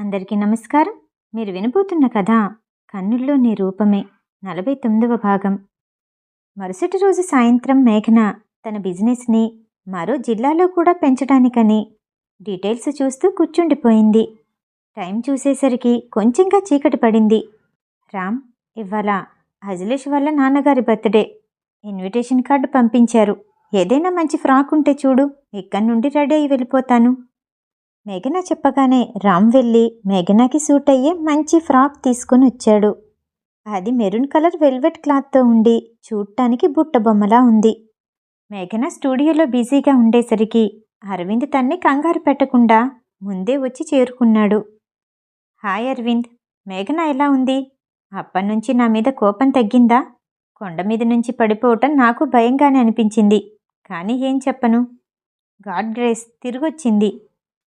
అందరికీ నమస్కారం. మీరు వినబోతున్న కథ కన్నుల్లో నీ రూపమే నలభై తొమ్మిదవ భాగం. మరుసటి రోజు సాయంత్రం మేఘన తన బిజినెస్ని మరో జిల్లాలో కూడా పెంచడానికని డీటెయిల్స్ చూస్తూ కూర్చుండిపోయింది. టైం చూసేసరికి కొంచెంగా చీకటి పడింది. రామ్ ఇవాళ అజలేష్ వాళ్ళ నాన్నగారి బర్త్డే. ఇన్విటేషన్ కార్డు పంపించారు. ఏదైనా మంచి ఫ్రాక్ ఉంటే చూడు ఇక్కడి నుండి రెడీ అయి వెళ్ళిపోతాను. మేఘన చెప్పగానే రామ్ వెళ్ళి మేఘనాకి సూట్ అయ్యే మంచి ఫ్రాక్ తీసుకుని వచ్చాడు. అది మెరూన్ కలర్ వెల్వెట్ క్లాత్తో ఉండి చూడటానికి బుట్ట బొమ్మలా ఉంది. మేఘన స్టూడియోలో బిజీగా ఉండేసరికి అరవింద్ తన్ని కంగారు పెట్టకుండా ముందే వచ్చి చేరుకున్నాడు. హాయ్ అరవింద్ మేఘన ఎలా ఉంది? అప్పటినుంచి నా మీద కోపం తగ్గిందా? కొండ మీద నుంచి పడిపోవటం నాకు భయంగానే అనిపించింది. కానీ ఏం చెప్పను? God grace తిరిగొచ్చింది.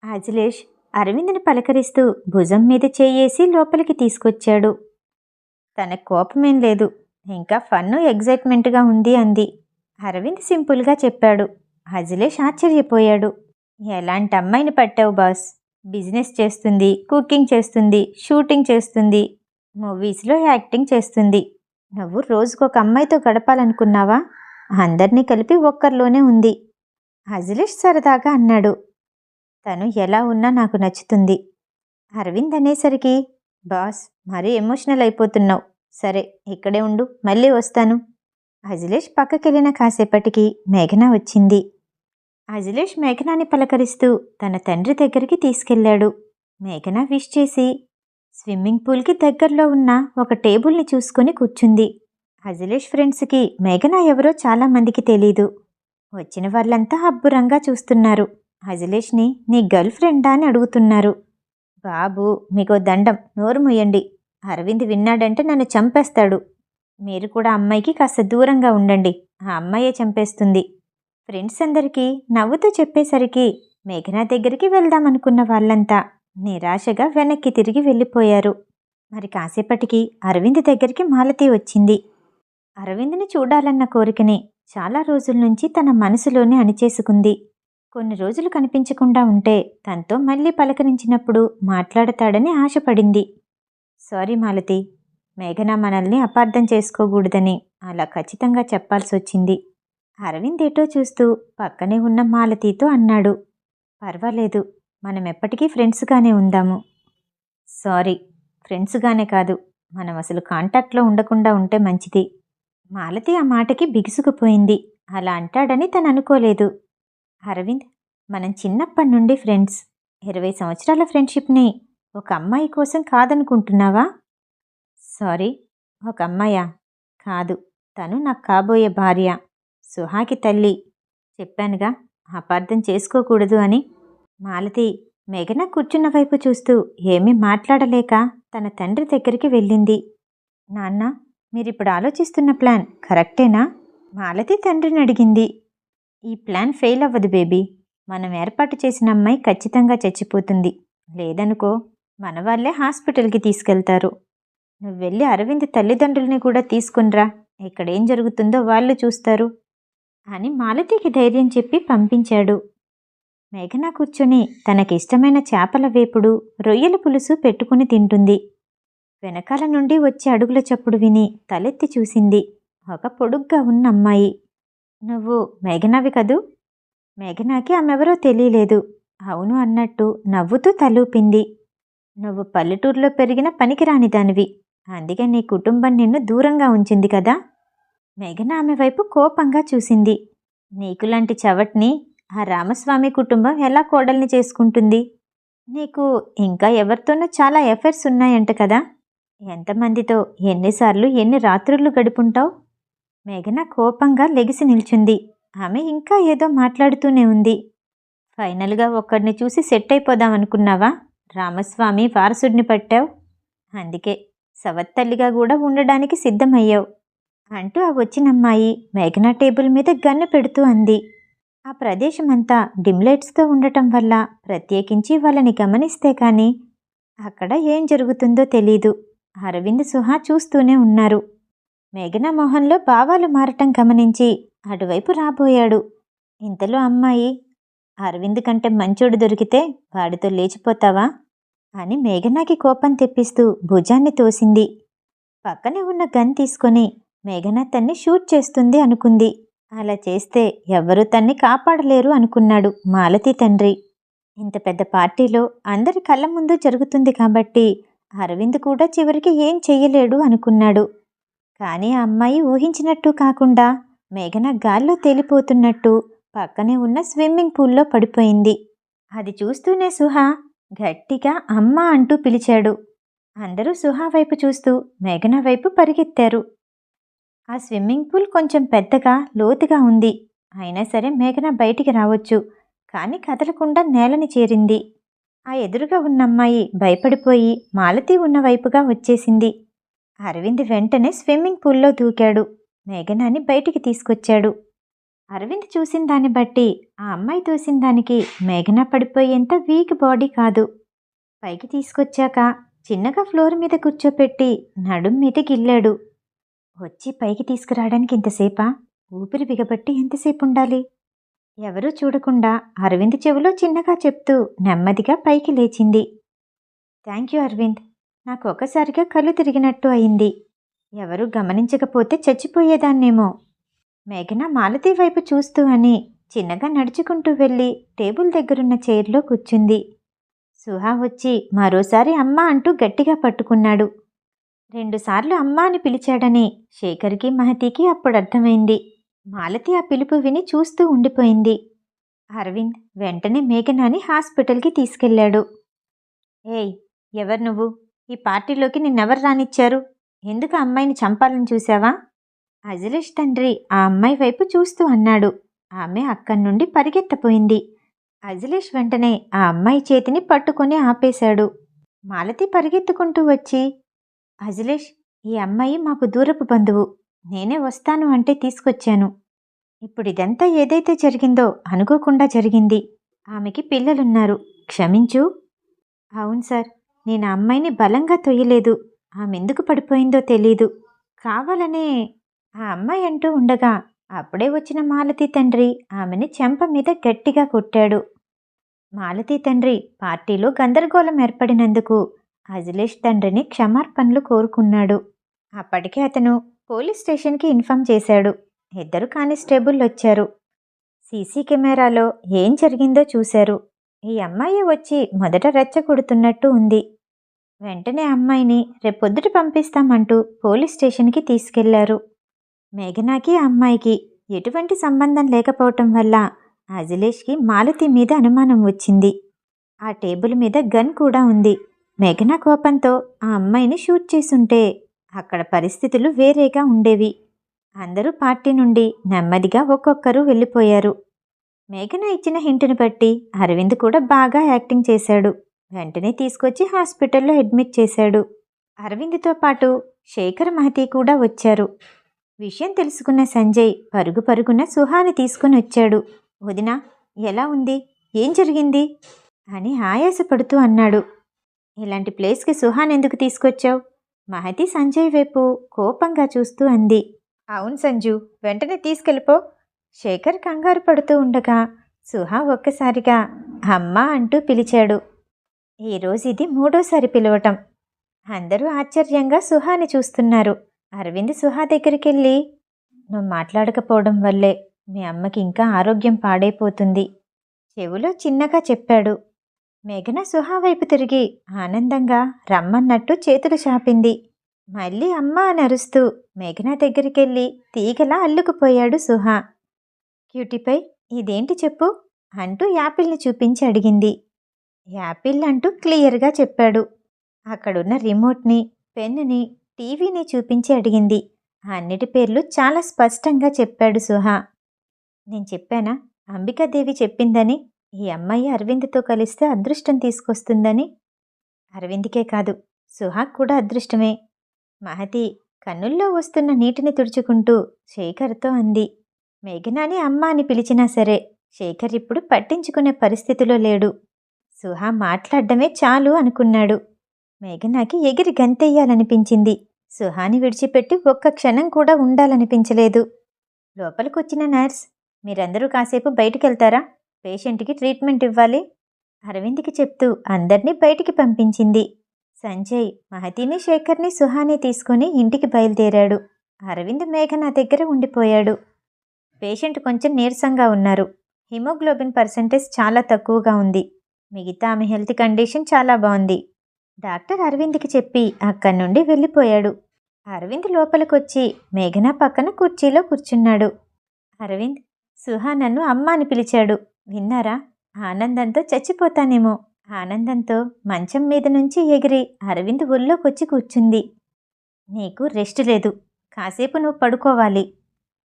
అజిలేష్ అరవింద్ని పలకరిస్తూ భుజం మీద చేయేసి లోపలికి తీసుకొచ్చాడు. తన కోపమేం లేదు. ఇంకా ఫన్ను ఎగ్జైట్మెంట్గా ఉంది అంది. అరవింద్ సింపుల్గా చెప్పాడు. అజిలేష్ ఆశ్చర్యపోయాడు. ఎలాంటి అమ్మాయిని పట్టావు బాస్? బిజినెస్ చేస్తుంది కుకింగ్ చేస్తుంది షూటింగ్ చేస్తుంది మూవీస్లో యాక్టింగ్ చేస్తుంది. నువ్వు రోజుకు ఒక అమ్మాయితో గడపాలనుకున్నావా? అందరినీ కలిపి ఒక్కరిలోనే ఉంది. అజిలేష్ సరదాగా అన్నాడు. తను ఎలా ఉన్నా నాకు నచ్చుతుంది. అరవింద్ అనేసరికి బాస్ మరీ ఎమోషనల్ అయిపోతున్నావు. సరే ఇక్కడే ఉండు మళ్ళీ వస్తాను. అజిలేష్ పక్కకెళ్ళిన కాసేపటికి మేఘన వచ్చింది. అజిలేష్ మేఘనాని పలకరిస్తూ తన తండ్రి దగ్గరికి తీసుకెళ్ళాడు. మేఘన విష్ చేసి స్విమ్మింగ్ పూల్కి దగ్గరలో ఉన్న ఒక టేబుల్ని చూసుకొని కూర్చుంది. అజిలేష్ ఫ్రెండ్స్కి మేఘన ఎవరో చాలామందికి తెలీదు. వచ్చిన వాళ్ళంతా అబ్బురంగా చూస్తున్నారు. అజలేష్ని నీ గర్ల్ ఫ్రెండా అని అడుగుతున్నారు. బాబు మీకు దండం. నోరు ముయ్యండి అరవింద్ విన్నాడంటే నన్ను చంపేస్తాడు. మీరు కూడా అమ్మాయికి కాస్త దూరంగా ఉండండి. ఆ అమ్మాయే చంపేస్తుంది. ఫ్రెండ్స్ అందరికీ నవ్వుతూ చెప్పేసరికి మేఘనా దగ్గరికి వెళ్దామనుకున్న వాళ్ళంతా నిరాశగా వెనక్కి తిరిగి వెళ్ళిపోయారు. మరి కాసేపటికి అరవింద్ దగ్గరికి మాలతి వచ్చింది. అరవింద్ని చూడాలన్న కోరికని చాలా రోజుల నుంచి తన మనసులోనే అణిచేసుకుంది. కొన్ని రోజులు కనిపించకుండా ఉంటే తనతో మళ్ళీ పలకరించినప్పుడు మాట్లాడతాడని ఆశపడింది. సారీ మాలతి మేఘన మనల్ని అపార్థం చేసుకోకూడదని అలా ఖచ్చితంగా చెప్పాల్సి వచ్చింది అరవింద్ ఏటో చూస్తూ పక్కనే ఉన్న మాలతితో అన్నాడు. పర్వాలేదు మనం ఎప్పటికీ ఫ్రెండ్స్గానే ఉందాము. సారీ ఫ్రెండ్స్గానే కాదు మనం అసలు కాంటాక్ట్లో ఉండకుండా ఉంటే మంచిది. మాలతి ఆ మాటకి బిగుసుకుపోయింది. అలా అంటాడని తను అనుకోలేదు అరవింద్ మనం చిన్నప్పటి నుండి ఫ్రెండ్స్. ఇరవై సంవత్సరాల ఫ్రెండ్షిప్ని ఒక అమ్మాయి కోసం కాదనుకుంటున్నావా? సారీ ఒక అమ్మాయా? కాదు తను నాకు కాబోయే భార్య సుహాకి తల్లి. చెప్పానుగా అపార్థం చేసుకోకూడదు అని. మాలతి మేఘన కూర్చున్న వైపు చూస్తూ ఏమీ మాట్లాడలేక తన తండ్రి దగ్గరికి వెళ్ళింది. నాన్న మీరిప్పుడు ఆలోచిస్తున్న ప్లాన్ కరెక్టేనా? మాలతి తండ్రిని అడిగింది. ఈ ప్లాన్ ఫెయిల్ అవ్వదు బేబీ. మనం ఏర్పాటు చేసిన అమ్మాయి ఖచ్చితంగా చచ్చిపోతుంది. లేదనుకో మన వాళ్ళే హాస్పిటల్కి తీసుకెళ్తారు. నువ్వు వెళ్ళి అరవింద్ తల్లిదండ్రుల్ని కూడా తీసుకునిరా. ఇక్కడ ఏం జరుగుతుందో వాళ్ళు చూస్తారు. అని మాలతికి ధైర్యం చెప్పి పంపించాడు. మేఘన కూర్చొని తనకిష్టమైన చేపల వేపుడు రొయ్యల పులుసు పెట్టుకుని తింటుంది. వెనకాల నుండి వచ్చే అడుగుల చప్పుడు విని తలెత్తి చూసింది. ఒక పొడుగ్గా ఉన్న అమ్మాయి. నువ్వు మేఘనావి కదూ? మేఘనాకి ఆమెవరో తెలియలేదు. అవును అన్నట్టు నవ్వుతూ తలూపింది. నువ్వు పల్లెటూరులో పెరిగిన పనికిరాని దానివి. అందుకే నీ కుటుంబం నిన్ను దూరంగా ఉంచింది కదా? మేఘన ఆమె వైపు కోపంగా చూసింది. నీకులాంటి చవట్ని ఆ రామస్వామి కుటుంబం ఎలా కోడల్ని చేసుకుంటుంది? నీకు ఇంకా ఎవరితోనూ చాలా ఎఫర్ట్స్ ఉన్నాయంట కదా? ఎంతమందితో ఎన్నిసార్లు ఎన్ని రాత్రులు గడుపుంటావు? మేఘన కోపంగా లెగిసి నిల్చుంది. ఆమె ఇంకా ఏదో మాట్లాడుతూనే ఉంది. ఫైనల్గా ఒక్కడిని చూసి సెట్ అయిపోదాం అనుకున్నావా? రామస్వామి వారసుడిని పట్టావు? అందుకే సవత్తల్లిగా కూడా ఉండడానికి సిద్ధమయ్యావు అంటూ ఆ వచ్చినమ్మాయి మేఘన టేబుల్ మీద గన్ను పెడుతూ అంది. ఆ ప్రదేశం అంతా డిమ్లైట్స్తో ఉండటం వల్ల ప్రత్యేకించి వాళ్ళని గమనిస్తే కానీ అక్కడ ఏం జరుగుతుందో తెలీదు. అరవింద్ సుహా చూస్తూనే ఉన్నారు. మేఘన మొహంలో భావాలు మారటం గమనించి అటువైపు రాబోయాడు. ఇంతలో అమ్మాయి అరవింద్ కంటే మంచోడు దొరికితే వాడితో లేచిపోతావా? అని మేఘనాకి కోపం తెప్పిస్తూ భుజాన్ని తోసింది. పక్కనే ఉన్న గన్ తీసుకొని మేఘన తన్ని షూట్ చేస్తుంది అనుకుంది. అలా చేస్తే ఎవ్వరూ తన్ని కాపాడలేరు అనుకున్నాడు మాలతి తండ్రి. ఇంత పెద్ద పార్టీలో అందరి కళ్ళ ముందు జరుగుతుంది కాబట్టి అరవింద్ కూడా చివరికి ఏం చెయ్యలేడు అనుకున్నాడు. కానీ ఆ అమ్మాయి ఊహించినట్టు కాకుండా మేఘన గాల్లో తేలిపోతున్నట్టు పక్కనే ఉన్న స్విమ్మింగ్ పూల్లో పడిపోయింది. అది చూస్తూనే సుహా గట్టిగా అమ్మ అంటూ పిలిచాడు. అందరూ సుహా వైపు చూస్తూ మేఘన వైపు పరిగెత్తారు. ఆ స్విమ్మింగ్ పూల్ కొంచెం పెద్దగా లోతుగా ఉంది. అయినా సరే మేఘన బయటికి రావచ్చు. కానీ కదలకుండా నేలని చేరింది. ఆ ఎదురుగా ఉన్న అమ్మాయి భయపడిపోయి మాలతి ఉన్న వైపుగా వచ్చేసింది. అరవింద్ వెంటనే స్విమ్మింగ్ పూల్లో దూకాడు. మేఘనాని బయటికి తీసుకొచ్చాడు. అరవింద్ చూసిన దాన్ని బట్టి ఆ అమ్మాయి చూసిన దానికి మేఘన పడిపోయేంత వీక్ బాడీ కాదు. పైకి తీసుకొచ్చాక చిన్నగా ఫ్లోర్ మీద కూర్చోపెట్టి నడుం మీద గిల్లాడు. వచ్చి పైకి తీసుకురావడానికి ఇంతసేపా? ఊపిరి బిగబట్టి ఎంతసేపు ఉండాలి ఎవరూ చూడకుండా అరవింద్ చెవిలో చిన్నగా చెప్తూ నెమ్మదిగా పైకి లేచింది. Thank you Aravind. నాకు ఒకసారిగా కళ్ళు తిరిగినట్టు అయింది. ఎవరూ గమనించకపోతే చచ్చిపోయేదాన్నేమో. మేఘన మాలతి వైపు చూస్తూ అని చిన్నగా నడుచుకుంటూ వెళ్ళి టేబుల్ దగ్గరున్న చైర్లో కూర్చుంది. సుహా వచ్చి మరోసారి అమ్మ అంటూ గట్టిగా పట్టుకున్నాడు. రెండుసార్లు అమ్మ అని పిలిచాడని శేఖర్కి మహతికి అప్పుడు అర్థమైంది. మాలతి ఆ పిలుపు విని చూస్తూ ఉండిపోయింది. అరవింద్ వెంటనే మేఘనాని హాస్పిటల్కి తీసుకెళ్ళాడు. ఏయ్ ఎవరు నువ్వు? ఈ పార్టీలోకి నిన్నెవరు రానిచ్చారు? ఎందుకు ఆ అమ్మాయిని చంపాలని చూసావా అజలేష్ తండ్రి ఆ అమ్మాయి వైపు చూస్తూ అన్నాడు. ఆమె అక్కడి నుండి పరిగెత్తపోయింది. అజలేష్ వెంటనే ఆ అమ్మాయి చేతిని పట్టుకొని ఆపేశాడు. మాలతి పరిగెత్తుకుంటూ వచ్చి అజలేష్ ఈ అమ్మాయి మాకు దూరపు బంధువు. నేనే వస్తాను అంటే తీసుకొచ్చాను. ఇప్పుడు ఇదంతా ఏదైతే జరిగిందో అనుకోకుండా జరిగింది. ఆమెకి పిల్లలున్నారు. క్షమించు. అవును సార్. నేను ఆ అమ్మాయిని బలంగా తొయ్యలేదు. ఆమె ఎందుకు పడిపోయిందో తెలీదు. కావాలనే ఆ అమ్మాయి అంటూ ఉండగా అప్పుడే వచ్చిన మాలతి తండ్రి ఆమెని చెంప మీద గట్టిగా కొట్టాడు. మాలతి తండ్రి పార్టీలో గందరగోళం ఏర్పడినందుకు అజిలేష్ తండ్రిని క్షమార్పణలు కోరుకున్నాడు. అప్పటికే అతను పోలీస్ స్టేషన్కి ఇన్ఫామ్ చేశాడు. ఇద్దరు కానిస్టేబుల్ వచ్చారు. సీసీ కెమెరాలో ఏం జరిగిందో చూశారు. ఈ అమ్మాయి వచ్చి మొదట రెచ్చగొడుతున్నట్టు ఉంది. వెంటనే అమ్మాయిని రేపొద్దుట పంపిస్తామంటూ పోలీస్ స్టేషన్కి తీసుకెళ్ళారు. మేఘనాకి ఆ అమ్మాయికి ఎటువంటి సంబంధం లేకపోవటం వల్ల అజిలేష్కి మాలతి మీద అనుమానం వచ్చింది. ఆ టేబుల్ మీద గన్ కూడా ఉంది. మేఘనా కోపంతో ఆ అమ్మాయిని షూట్ చేసుంటే అక్కడ పరిస్థితులు వేరేగా ఉండేవి. అందరూ పార్టీ నుండి నెమ్మదిగా ఒక్కొక్కరు వెళ్ళిపోయారు. మేఘన ఇచ్చిన హింటును బట్టి అరవింద్ కూడా బాగా యాక్టింగ్ చేశాడు. వెంటనే తీసుకొచ్చి హాస్పిటల్లో అడ్మిట్ చేశాడు. అరవింద్తో పాటు శేఖర్ మహతి కూడా వచ్చారు. విషయం తెలుసుకున్న సంజయ్ పరుగు పరుగున సుహాని తీసుకుని వచ్చాడు. వదినా ఎలా ఉంది? ఏం జరిగింది? అని ఆయాసపడుతూ అన్నాడు. ఇలాంటి ప్లేస్కి సుహాన్ ఎందుకు తీసుకొచ్చావు? మహతి సంజయ్ వైపు కోపంగా చూస్తూ అంది. అవును సంజు వెంటనే తీసుకెళ్ళిపో. శేఖర్ కంగారు పడుతూ ఉండగా సుహా ఒక్కసారిగా అమ్మ అంటూ పిలిచాడు. ఈరోజు ఇది మూడోసారి పిలవటం. అందరూ ఆశ్చర్యంగా సుహాని చూస్తున్నారు. అరవింద్ సుహా దగ్గరికి వెళ్ళి నువ్వు మాట్లాడకపోవడం వల్లే మీ అమ్మకి ఇంకా ఆరోగ్యం పాడైపోతుంది. చెవులో చిన్నగా చెప్పాడు. మేఘన సుహా వైపు తిరిగి ఆనందంగా రమ్మన్నట్టు చేతులు చాపింది. మళ్ళీ అమ్మ అని అరుస్తూ మేఘన దగ్గరికెళ్ళి తీగలా అల్లుకుపోయాడు సుహా. క్యూటీపై ఇదేంటి చెప్పు? అంటూ యాపిల్ని చూపించి అడిగింది. యాపిల్ అంటూ క్లియర్గా చెప్పాడు. అక్కడున్న రిమోట్ని పెన్నుని టీవీని చూపించి అడిగింది. అన్నిటి పేర్లు చాలా స్పష్టంగా చెప్పాడు సుహా. నేను చెప్పానా? అంబికాదేవి చెప్పిందని? ఈ అమ్మాయి అరవింద్తో కలిస్తే అదృష్టం తీసుకొస్తుందని? అరవింద్కే కాదు. సుహాక్ కూడా అదృష్టమే. మహతి కన్నుల్లో వస్తున్న నీటిని తుడుచుకుంటూ శేఖర్తో అంది. మేఘనాని అమ్మ అని పిలిచినా సరే శేఖర్ ఇప్పుడు పట్టించుకునే పరిస్థితిలో లేడు. సుహా మాట్లాడడమే చాలు అనుకున్నాడు. మేఘనాకి ఎగిరి గంతెయ్యాలనిపించింది. సుహాని విడిచిపెట్టి ఒక్క క్షణం కూడా ఉండాలనిపించలేదు. లోపలికొచ్చిన నర్స్ మీరందరూ కాసేపు బయటికెళ్తారా? పేషెంట్కి ట్రీట్మెంట్ ఇవ్వాలి? అరవింద్కి చెప్తూ అందర్నీ బయటికి పంపించింది. సంజయ్ మహతిని శేఖర్ని సుహాని తీసుకుని ఇంటికి బయలుదేరాడు. అరవింద్ మేఘనా దగ్గర ఉండిపోయాడు. పేషెంట్ కొంచెం నీరసంగా ఉన్నారు. హిమోగ్లోబిన్ పర్సెంటేజ్ చాలా తక్కువగా ఉంది. మిగతా ఆమె హెల్త్ కండిషన్ చాలా బాగుంది. డాక్టర్ అరవింద్కి చెప్పి అక్కడి నుండి వెళ్ళిపోయాడు. అరవింద్ లోపలికొచ్చి మేఘన పక్కన కుర్చీలో కూర్చున్నాడు. అరవింద్ సుహా నన్ను అమ్మ అని పిలిచాడు. విన్నారా? ఆనందంతో చచ్చిపోతానేమో. ఆనందంతో మంచం మీద నుంచి ఎగిరి అరవింద్ ఒళ్ళోకొచ్చి కూర్చుంది. నీకు రెస్ట్ లేదు. కాసేపు నువ్వు పడుకోవాలి.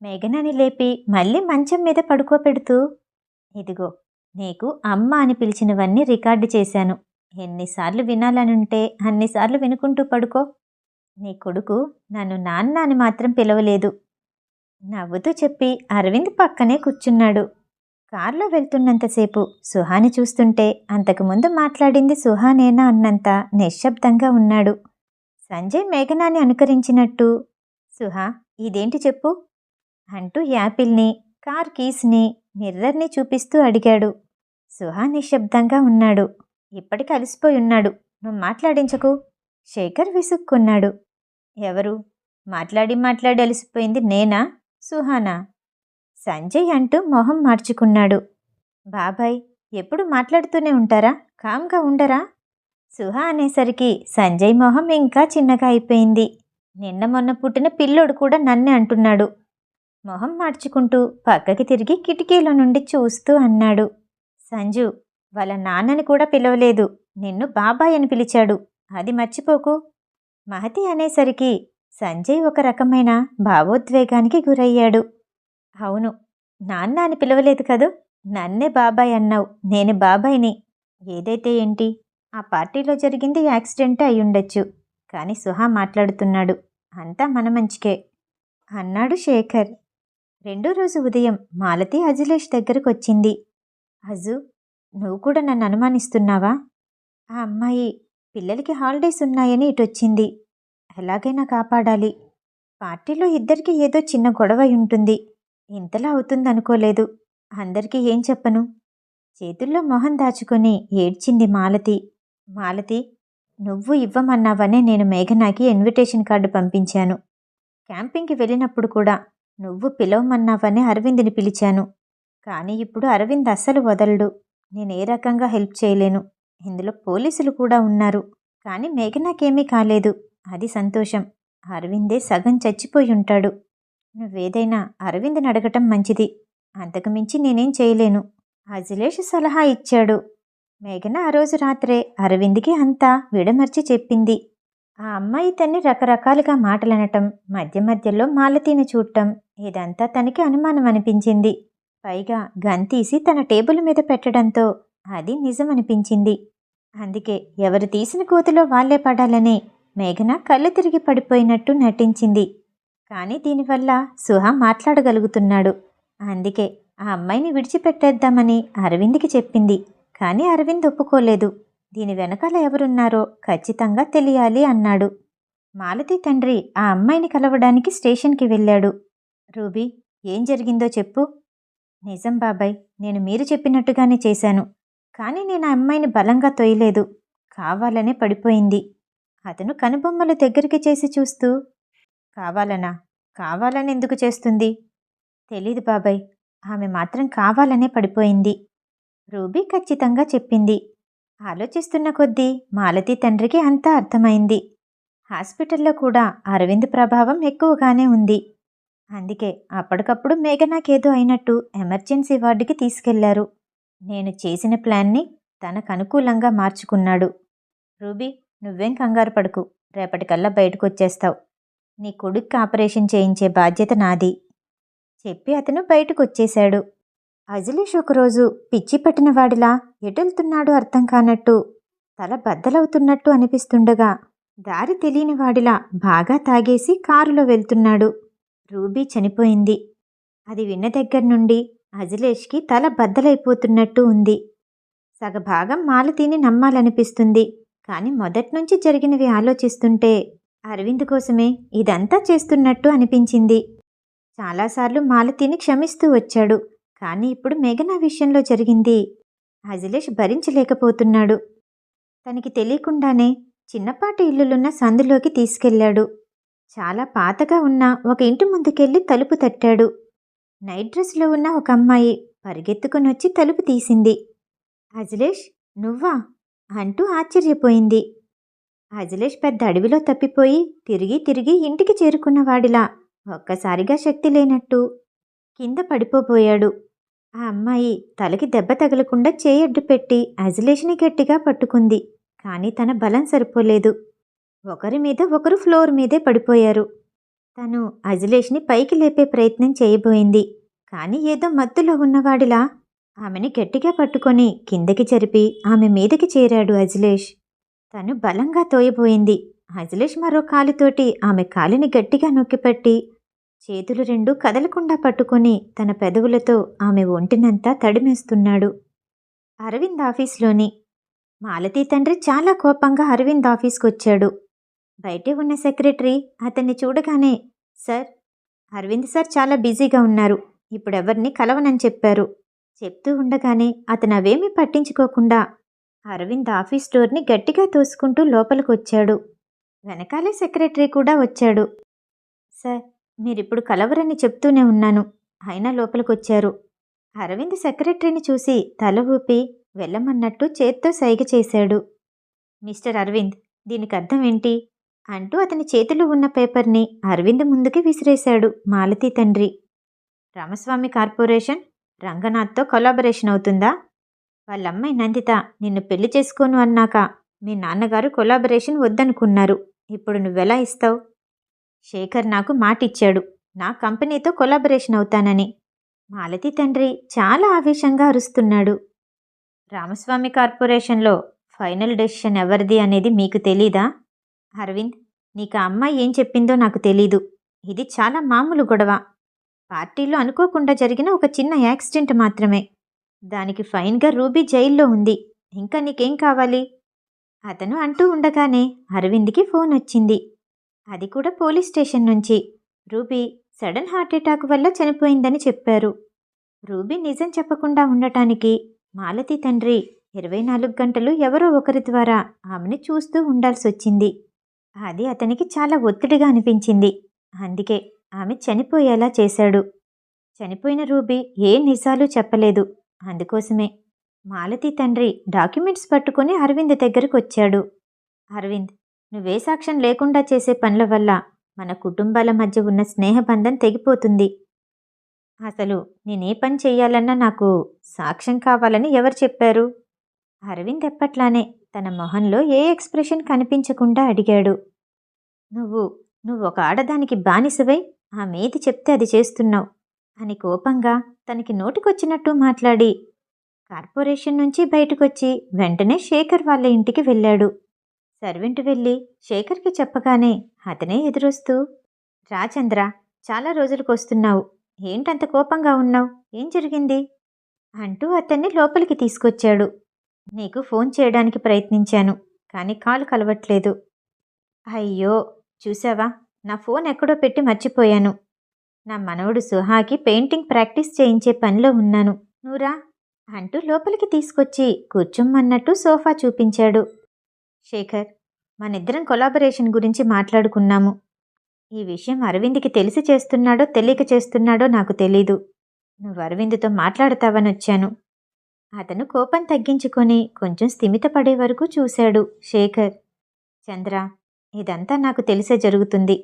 మేఘనని లేపి మళ్ళీ మంచం మీద పడుకోపెడుతూ ఇదిగో నీకు అమ్మ అని పిలిచినవన్నీ రికార్డు చేశాను. ఎన్నిసార్లు వినాలనుంటే అన్నిసార్లు వినుకుంటూ పడుకో. నీ కొడుకు నన్ను నాన్న అని మాత్రం పిలవలేదు నవ్వుతూ చెప్పి అరవింద్ పక్కనే కూర్చున్నాడు. కారులో వెళ్తున్నంతసేపు సుహాని చూస్తుంటే అంతకుముందు మాట్లాడింది సుహానేనా అన్నంత నిశ్శబ్దంగా ఉన్నాడు. సంజయ్ మేఘనాని అనుకరించినట్టు సుహా ఇదేంటి చెప్పు? అంటూ యాపిల్ని కార్ కీస్ని మిర్రర్ని చూపిస్తూ అడిగాడు. సుహా నిశ్శబ్దంగా ఉన్నాడు. ఇప్పటికి అలసిపోయి ఉన్నాడు. నువ్వు మాట్లాడించకు. శేఖర్ విసుక్కున్నాడు. ఎవరు? మాట్లాడి మాట్లాడి అలసిపోయింది నేనా? సుహానా? సంజయ్ అంటూ మొహం మార్చుకున్నాడు. బాబాయ్ ఎప్పుడు మాట్లాడుతూనే ఉంటారా? కామ్గా ఉండరా? సుహా అనేసరికి సంజయ్ మొహం ఇంకా చిన్నగా అయిపోయింది. నిన్న మొన్న పుట్టిన పిల్లోడు కూడా నన్నే అంటున్నాడు. మొహం మార్చుకుంటూ పక్కకి తిరిగి కిటికీలో నుండి చూస్తూ అన్నాడు. సంజు వాళ్ళ నాన్నని కూడా పిలవలేదు. నిన్ను బాబాయ్ అని పిలిచాడు. అది మర్చిపోకు. మహతి అనేసరికి సంజయ్ ఒక రకమైన భావోద్వేగానికి గురయ్యాడు. అవును నాన్న అని పిలవలేదు కదూ? నన్నే బాబాయ్ అన్నావు. నేను బాబాయ్ని. ఏదైతే ఏంటి? ఆ పార్టీలో జరిగింది యాక్సిడెంట్ అయ్యుండొచ్చు కానీ సుహా మాట్లాడుతున్నాడు. అంతా మన మంచికే. అన్నాడు శేఖర్. రెండో రోజు ఉదయం మాలతి అజిలేష్ దగ్గరకు వచ్చింది అజు నువ్వు కూడా నన్ను అనుమానిస్తున్నావా? ఆ అమ్మాయి పిల్లలకి హాలిడేస్ ఉన్నాయని ఇటొచ్చింది. ఎలాగైనా కాపాడాలి. పార్టీలో ఇద్దరికి ఏదో చిన్న గొడవ ఉంటుంది. ఇంతలా అవుతుందనుకోలేదు. అందరికీ ఏం చెప్పను? చేతుల్లో మొహం దాచుకొని ఏడ్చింది మాలతి. మాలతి నువ్వు ఇవ్వమన్నావనే నేను మేఘనాకి ఇన్విటేషన్ కార్డు పంపించాను. క్యాంపింగ్కి వెళ్ళినప్పుడు కూడా నువ్వు పిలవమన్నావని అరవింద్ని పిలిచాను. కానీ ఇప్పుడు అరవింద్ అస్సలు వదలడు. నేను ఏ రకంగా హెల్ప్ చేయలేను. ఇందులో పోలీసులు కూడా ఉన్నారు. కానీ మేఘనాకేమీ కాలేదు. అది సంతోషం. అరవిందే సగం చచ్చిపోయి ఉంటాడు. నువ్వేదైనా అరవింద్ని అడగటం మంచిది. అంతకుమించి నేనేం చేయలేను. అజిలేష్ సలహా ఇచ్చాడు. మేఘన ఆ రోజు రాత్రే అరవింద్కి అంతా విడమర్చి చెప్పింది. ఆ అమ్మాయి తన్ని రకరకాలుగా మాటలనటం మధ్య మధ్యలో మాలతీని చూడటం ఇదంతా తనకి అనుమానం అనిపించింది. పైగా గన్ తీసి తన టేబుల్ మీద పెట్టడంతో అది నిజమనిపించింది. అందుకే ఎవరు తీసిన కోతిలో వాళ్ళే పడాలని మేఘన కళ్ళు తిరిగి పడిపోయినట్టు నటించింది. కానీ దీనివల్ల సుహ మాట్లాడగలుగుతున్నాడు. అందుకే ఆ అమ్మాయిని విడిచిపెట్టేద్దామని అరవింద్కి చెప్పింది. కానీ అరవింద్ ఒప్పుకోలేదు. దీని వెనకాల ఎవరున్నారో ఖచ్చితంగా తెలియాలి అన్నాడు. మాలతి తండ్రి ఆ అమ్మాయిని కలవడానికి స్టేషన్కి వెళ్ళాడు. రూబీ ఏం జరిగిందో చెప్పు. నిజం బాబాయ్ నేను మీరు చెప్పినట్టుగానే చేశాను. కానీ నేను ఆ అమ్మాయిని బలంగా తొయ్యలేదు కావాలనే పడిపోయింది. అతను కనుబొమ్మలు దగ్గరికి చేసి చూస్తూ కావాలనా? కావాలని ఎందుకు చేస్తుంది? తెలీదు బాబాయ్ ఆమె మాత్రం కావాలనే పడిపోయింది. రూబీ ఖచ్చితంగా చెప్పింది. ఆలోచిస్తున్న కొద్దీ మాలతి తండ్రికి అంతా అర్థమైంది. హాస్పిటల్లో కూడా అరవింద్ ప్రభావం ఎక్కువగానే ఉంది. అందుకే అప్పటికప్పుడు మేఘనాకేదో అయినట్టు ఎమర్జెన్సీ వార్డుకి తీసుకెళ్ళారు. నేను చేసిన ప్లాన్ని తనకు అనుకూలంగా మార్చుకున్నాడు. రూబీ నువ్వేం కంగారు పడుకు. రేపటికల్లా బయటకు వచ్చేస్తావు నీ కొడుక్కి ఆపరేషన్ చేయించే బాధ్యత నాది. చెప్పి అతను బయటకు వచ్చేశాడు అజిలేష్ ఒకరోజు పిచ్చి పట్టిన వాడిలా ఎటెళ్తున్నాడో అర్థం కానట్టు తల బద్దలవుతున్నట్టు అనిపిస్తుండగా దారి తెలియని వాడిలా బాగా తాగేసి కారులో వెళ్తున్నాడు. రూబీ చనిపోయింది. అది విన్న దగ్గర నుండి అజిలేష్కి తల బద్దలైపోతున్నట్టు ఉంది. సగభాగం మాలతీని నమ్మాలనిపిస్తుంది. కానీ మొదట్నుంచి జరిగినవి ఆలోచిస్తుంటే అరవింద్ కోసమే ఇదంతా చేస్తున్నట్టు అనిపించింది. చాలాసార్లు మాలతీని క్షమిస్తూ వచ్చాడు. కానీ ఇప్పుడు మేఘనా విషయంలో జరిగింది. అజిలేష్ భరించలేకపోతున్నాడు. తనకి తెలియకుండానే చిన్నపాటి ఇల్లులున్న సందులోకి తీసుకెళ్ళాడు. చాలా పాతగా ఉన్న ఒక ఇంటి ముందుకెళ్ళి తలుపు తట్టాడు. నైట్ డ్రెస్లో ఉన్న ఒక అమ్మాయి పరిగెత్తుకుని వచ్చి తలుపు తీసింది. అజిలేష్ నువ్వా? అంటూ ఆశ్చర్యపోయింది. అజిలేష్ పెద్ద అడవిలో తప్పిపోయి తిరిగి తిరిగి ఇంటికి చేరుకున్నవాడిలా ఒక్కసారిగా శక్తి లేనట్టు కింద పడిపోబోయాడు. ఆ అమ్మాయి తలకి దెబ్బ తగలకుండా చేయడ్డు పెట్టి అజిలేష్ని గట్టిగా పట్టుకుంది. కానీ తన బలం సరిపోలేదు. ఒకరి మీద ఒకరు ఫ్లోర్ మీదే పడిపోయారు. తను అజిలేష్ని పైకి లేపే ప్రయత్నం చేయబోయింది. కానీ ఏదో మత్తులో ఉన్నవాడిలా ఆమెని గట్టిగా పట్టుకొని కిందకి జరిపి ఆమె మీదకి చేరాడు అజిలేష్. తను బలంగా తోయబోయింది. అజిలేష్ మరో కాలుతోటి ఆమె కాలిని గట్టిగా నొక్కిపెట్టి చేతులు రెండు కదలకుండా పట్టుకొని తన పెదవులతో ఆమె ఒంటినంతా తడిమేస్తున్నాడు. అరవింద్ ఆఫీస్లోని మాలతీ తండ్రి చాలా కోపంగా అరవింద్ ఆఫీస్కి వచ్చాడు బయటే ఉన్న సెక్రటరీ అతన్ని చూడగానే సార్ అరవింద్ సార్ చాలా బిజీగా ఉన్నారు. ఇప్పుడెవరిని కలవనని చెప్పారు. చెప్తూ ఉండగానే అతను అవేమీ పట్టించుకోకుండా అరవింద్ ఆఫీస్ డోర్ని గట్టిగా తోసుకుంటూ లోపలికి వచ్చాడు వెనకాలే సెక్రటరీ కూడా వచ్చాడు. సార్ మీరిప్పుడు కలవరని చెప్తూనే ఉన్నాను. అయినా లోపలికొచ్చారు. అరవింద్ సెక్రటరీని చూసి తల ఊపి వెళ్ళమన్నట్టు చేత్తో సైగ చేశాడు. మిస్టర్ అరవింద్ దీనికి అర్థం ఏంటి? అంటూ అతని చేతిలో ఉన్న పేపర్ని అరవింద్ ముందుకి విసిరేశాడు మాలతీ తండ్రి. రామస్వామి కార్పొరేషన్ రంగనాథ్తో కొలాబరేషన్ అవుతుందా? వాళ్ళమ్మాయి నందిత నిన్ను పెళ్ళి చేసుకోను అన్నాక మీ నాన్నగారు కొలాబరేషన్ వద్దనుకున్నారు. ఇప్పుడు నువ్వెలా ఇస్తావు? శేఖర్ నాకు మాటిచ్చాడు. నా కంపెనీతో కొలాబరేషన్ అవుతానని. మాలతి తండ్రి చాలా ఆవేశంగా అరుస్తున్నాడు. రామస్వామి కార్పొరేషన్లో ఫైనల్ డెసిషన్ ఎవరిది అనేది మీకు తెలీదా? అరవింద్ నీకు ఆ అమ్మాయి ఏం చెప్పిందో నాకు తెలీదు. ఇది చాలా మామూలు గొడవ. పార్టీలో అనుకోకుండా జరిగిన ఒక చిన్న యాక్సిడెంట్ మాత్రమే. దానికి ఫైన్గా రూబీ జైల్లో ఉంది. ఇంకా నీకేం కావాలి? అతను అంటూ ఉండగానే అరవింద్కి ఫోన్ వచ్చింది. అది కూడా పోలీస్ స్టేషన్ నుంచి. రూబీ సడన్ హార్ట్ అటాక్ వల్ల చనిపోయిందని చెప్పారు. రూబీ నిజం చెప్పకుండా ఉండటానికి మాలతి తండ్రి ఇరవై నాలుగు గంటలు ఎవరో ఒకరి ద్వారా ఆమెను చూస్తూ ఉండాల్సి వచ్చింది. అది అతనికి చాలా ఒత్తిడిగా అనిపించింది. అందుకే ఆమె చనిపోయేలా చేశాడు. చనిపోయిన రూబీ ఏ నిజాలు చెప్పలేదు. అందుకోసమే మాలతి తండ్రి డాక్యుమెంట్స్ పట్టుకొని అరవింద్ దగ్గరకు వచ్చాడు. అరవింద్ నువ్వే సాక్ష్యం లేకుండా చేసే పనుల వల్ల మన కుటుంబాల మధ్య ఉన్న స్నేహబంధం తెగిపోతుంది. అసలు నేనే పని చేయాలన్నా నాకు సాక్ష్యం కావాలని ఎవరు చెప్పారు? అరవింద్ ఎప్పట్లానే తన మొహంలో ఏ ఎక్స్ప్రెషన్ కనిపించకుండా అడిగాడు. నువ్వు నువ్వు ఒక ఆడదానికి బానిసవై ఆమెది చెప్తే అది చేస్తున్నావు అని కోపంగా తనకి నోటికొచ్చినట్టు మాట్లాడి కార్పొరేషన్ నుంచి బయటకొచ్చి వెంటనే శేఖర్ వాళ్ళ ఇంటికి వెళ్ళాడు. సర్వెంట్ వెళ్ళి శేఖర్కి చెప్పగానే అతనే ఎదురొస్తూ రాచంద్ర చాలా రోజులకు వస్తున్నావు. ఏంటంత కోపంగా ఉన్నావు? ఏం జరిగింది? అంటూ అతన్ని లోపలికి తీసుకొచ్చాడు. నీకు ఫోన్ చేయడానికి ప్రయత్నించాను కానీ కాలు కలవట్లేదు. అయ్యో చూసావా నా ఫోన్ ఎక్కడో పెట్టి మర్చిపోయాను. నా మనవడు సుహాకి పెయింటింగ్ ప్రాక్టీస్ చేయించే పనిలో ఉన్నాను. నూరా అంటూ లోపలికి తీసుకొచ్చి కూర్చుమ్మన్నట్టు సోఫా చూపించాడు. శేఖర్ మనిద్దరం కొలాబరేషన్ గురించి మాట్లాడుకున్నాము. ఈ విషయం అరవింద్కి తెలిసి చేస్తున్నాడో తెలియక చేస్తున్నాడో నాకు తెలీదు. నువ్వు అరవింద్తో మాట్లాడతావని వచ్చాను. అతను కోపం తగ్గించుకొని కొంచెం స్థిమితపడే వరకు చూశాడు శేఖర్. చంద్ర ఇదంతా నాకు తెలిసే జరుగుతుంది.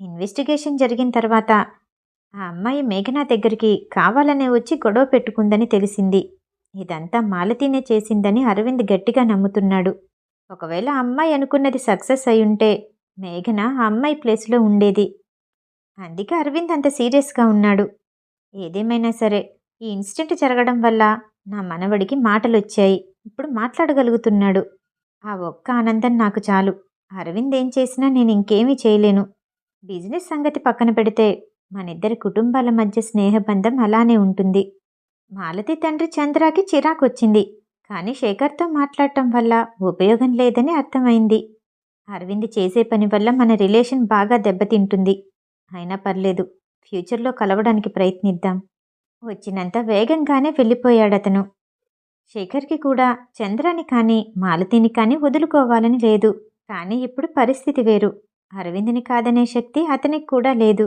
ఇన్వెస్టిగేషన్ జరిగిన తర్వాత ఆ అమ్మాయి మేఘనా దగ్గరికి కావాలనే వచ్చి గొడవ పెట్టుకుందని తెలిసింది. ఇదంతా మాలతీనే చేసిందని అరవింద్ గట్టిగా నమ్ముతున్నాడు. ఒకవేళ అమ్మాయి అనుకున్నది సక్సెస్ అయి ఉంటే మేఘన ఆ అమ్మాయి ప్లేస్లో ఉండేది. అందుకే అరవింద్ అంత సీరియస్గా ఉన్నాడు. ఏదేమైనా సరే ఈ ఇన్సిడెంట్ జరగడం వల్ల నా మనవడికి మాటలు వచ్చాయి ఇప్పుడు మాట్లాడగలుగుతున్నాడు. ఆ ఒక్క ఆనందం నాకు చాలు. అరవింద్ ఏం చేసినా నేను ఇంకేమీ చేయలేను. బిజినెస్ సంగతి పక్కన పెడితే మనిద్దరి కుటుంబాల మధ్య స్నేహబంధం అలానే ఉంటుంది. మాలతి తండ్రి చంద్రాకి చిరాకొచ్చింది. కానీ శేఖర్తో మాట్లాడటం వల్ల ఉపయోగం లేదని అర్థమైంది. అరవింద్ చేసే పని వల్ల మన రిలేషన్ బాగా దెబ్బతింటుంది. అయినా పర్లేదు ఫ్యూచర్లో కలవడానికి ప్రయత్నిద్దాం. వచ్చినంత వేగంగానే వెళ్ళిపోయాడతను. శేఖర్కి కూడా చంద్రాని కానీ మాలతిని కానీ వదులుకోవాలని లేదు. కానీ ఇప్పుడు పరిస్థితి వేరు. అరవింద్ని కాదనే శక్తి అతనికి కూడా లేదు.